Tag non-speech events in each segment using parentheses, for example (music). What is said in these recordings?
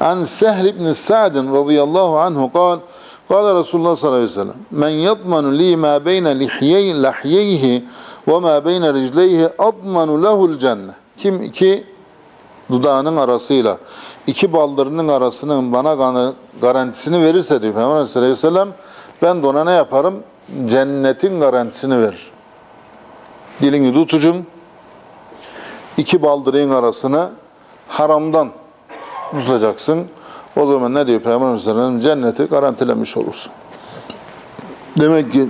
An Sehl ibn Sa'd radıyallahu anhu قال قال رسول الله صلى الله عليه وسلم من يضمن لي ما بين لحيي لحييه وما بين رجليه أضمن له الجنة kim iki dudağının arasıyla iki baldırının arasının bana gana- garantisini verirse diyor Peygamber Aleyhisselatü Vesselam ben de ona ne yaparım? Cennetin garantisini verir. Dilini tutucun iki baldırın arasını haramdan tutacaksın. O zaman ne diyor Peygamber Aleyhisselam? Cenneti garantilemiş olursun. Demek ki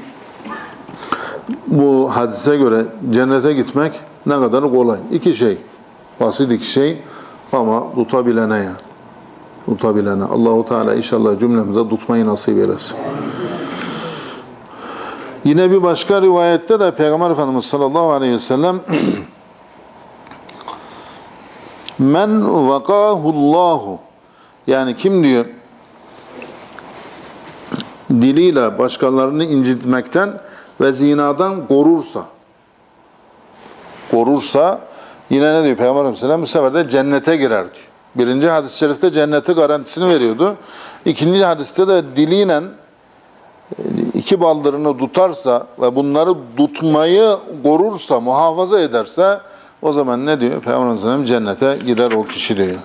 bu hadise göre cennete gitmek ne kadar kolay. İki şey. Basit iki şey ama tutabilene yani. Tutabilene. Allahu Teala inşallah cümlemize tutmayı nasip eylesin. Yine bir başka rivayette de Peygamber Efendimiz sallallahu aleyhi ve sellem (clears throat) Men vakahullahu yani kim diyor diliyle başkalarını incitmekten ve zinadan korursa korursa yine ne diyor Peygamber Aleyhisselam bu sefer de cennete girer diyor. Birinci hadis-i şerifte cenneti garantisini veriyordu. İkinci hadiste de diliyle e, iki baldırını tutarsa ve bunları tutmayı korursa, muhafaza ederse o zaman ne diyor? Peygamber cennete gider o kişi diyor.